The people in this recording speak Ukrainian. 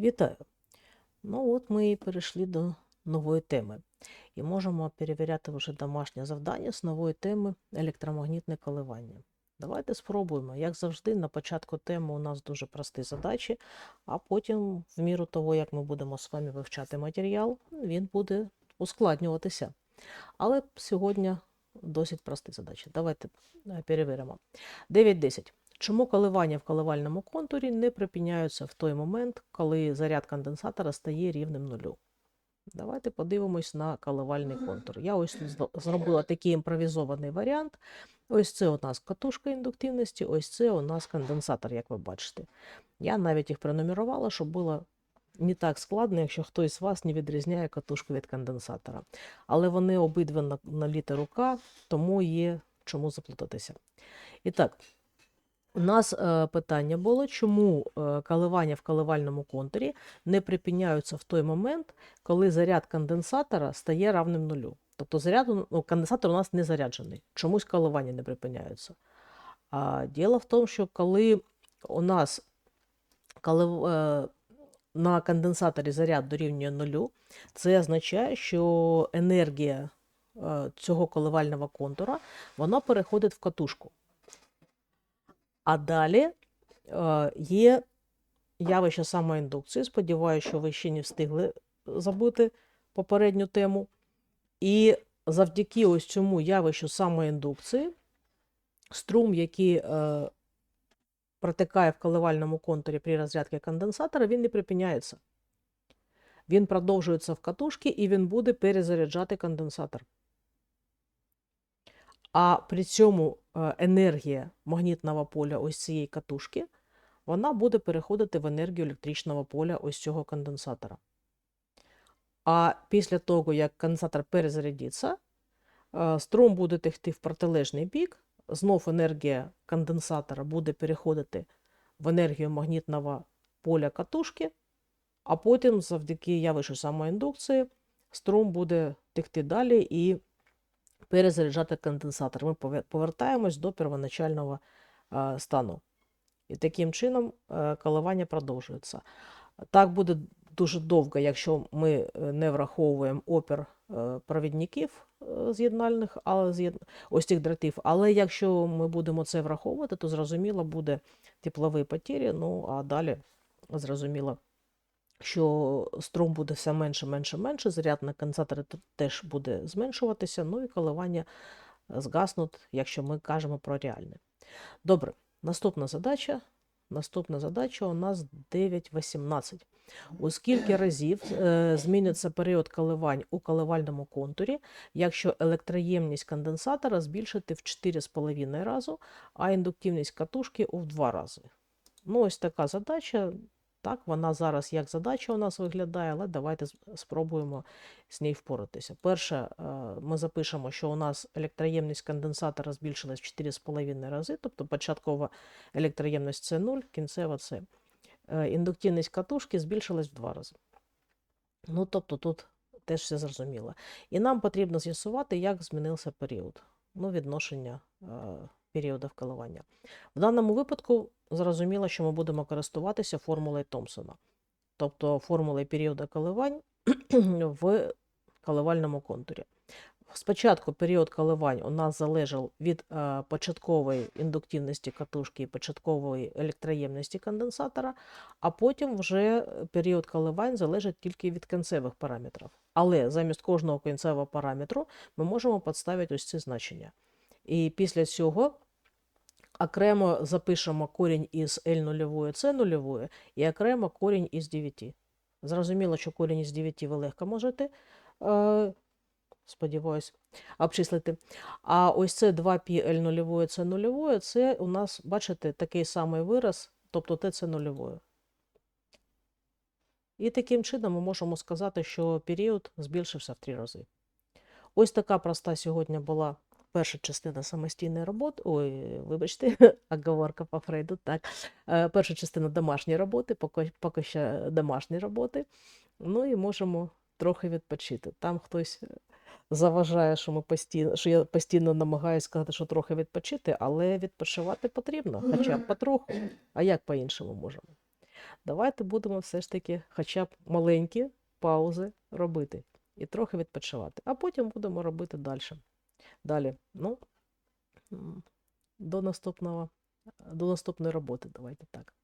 Вітаю! Ну от ми і перейшли до нової теми. І можемо перевіряти вже домашнє завдання з нової теми електромагнітне коливання. Давайте спробуємо. Як завжди, на початку теми у нас дуже прості задачі, а потім, в міру того, як ми будемо з вами вивчати матеріал, він буде ускладнюватися. Але сьогодні досить прості задачі. Давайте е, перевіримо. 9.10. Чому коливання в коливальному контурі не припиняються в той момент, коли заряд конденсатора стає рівним нулю? Давайте подивимось на коливальний контур. Я ось зробила такий імпровізований варіант. Ось це у нас катушка індуктивності, ось це у нас конденсатор, як ви бачите. Я навіть їх пронумерувала, щоб було не так складно, якщо хтось з вас не відрізняє катушку від конденсатора. Але вони обидва на, на літеру К, тому є чому заплутатися. І так, у нас е, питання було, чому е, коливання в коливальному контурі не припиняються в той момент, коли заряд конденсатора стає равним нулю. Тобто заряд, ну, конденсатор у нас не заряджений, чомусь коливання не припиняються. А діло в тому, що коли у нас колив, е, на конденсаторі заряд дорівнює нулю, це означає, що енергія цього коливального контура вона переходить в катушку. А далі е, є явище самоіндукції. Сподіваюся, що ви ще не встигли забути попередню тему. І завдяки ось цьому явищу самоіндукції, струм, який е, протикає в коливальному контурі при розрядці конденсатора, він не припиняється. Він продовжується в катушці і він буде перезаряджати конденсатор. А при цьому енергія магнітного поля ось цієї катушки, вона буде переходити в енергію електричного поля ось цього конденсатора. А після того, як конденсатор перезарядиться, е, струм буде текти в протилежний бік, знов енергія конденсатора буде переходити в енергію магнітного поля катушки, а потім, завдяки явищу самоіндукції, струм буде текти далі і перезаряджати конденсатор. Ми повертаємось до первоначального стану. І таким чином е, коливання продовжується. Так буде дуже довго, якщо ми е, не враховуємо опір е, провідників з'єднальних, ось цих дротів. Але якщо ми будемо це враховувати, то зрозуміло буде теплові потері, ну а далі зрозуміло, що струм буде все менше, менше, менше, заряд на конденсаторі теж буде зменшуватися, ну і коливання е, згаснуть, якщо ми кажемо про реальне. Добре, наступна задача. Наступна задача у нас 9.18. У скільки разів е, зміниться період коливань у коливальному контурі, якщо електроємність конденсатора збільшити в 4,5 разу, а індуктивність катушки у 2 рази? Ну, ось така задача. Так, вона зараз як задача у нас виглядає, але давайте спробуємо з нею впоратися. Перше, е, ми запишемо, що у нас електроємність конденсатора збільшилась в 4,5 рази, тобто початкова електроємність це 0, кінцева це. Е, Індуктивність катушки збільшилась в 2 рази. Ну, тобто тут теж все зрозуміло. І нам потрібно з'ясувати, як змінився період, ну, відношення періодів коливання. В даному випадку зрозуміло, що ми будемо користуватися формулою Томпсона, тобто формулою періоду коливань в коливальному контурі. Спочатку період коливань у нас залежав від е, початкової індуктивності катушки і початкової електроємності конденсатора, а потім вже період коливань залежить тільки від кінцевих параметрів. Але замість кожного кінцевого параметру ми можемо підставити ось ці значення. І після цього окремо запишемо корінь із L0, C0 і окремо корінь із 9. Зрозуміло, що корінь із 9 ви легко можете, е, сподіваюсь, обчислити. А ось це 2π L0, C0, це у нас, бачите, такий самий вираз, тобто ТЦ 0. І таким чином ми можемо сказати, що період збільшився в три рази. Ось така проста сьогодні була перша частина самостійної роботи. Ой, вибачте, оговорка по Фрейду. Так. Е, Перша частина домашньої роботи, поки, поки ще домашні роботи. Ну і можемо трохи відпочити. Там хтось е, заважає, що ми постійно, що я постійно намагаюся сказати, що трохи відпочити, але відпочивати потрібно, хоча б потроху. А як по-іншому можемо? Давайте будемо все ж таки хоча б маленькі паузи робити і трохи відпочивати. А потім будемо робити далі. Далі. Ну, до наступного, до наступної роботи. Давайте так.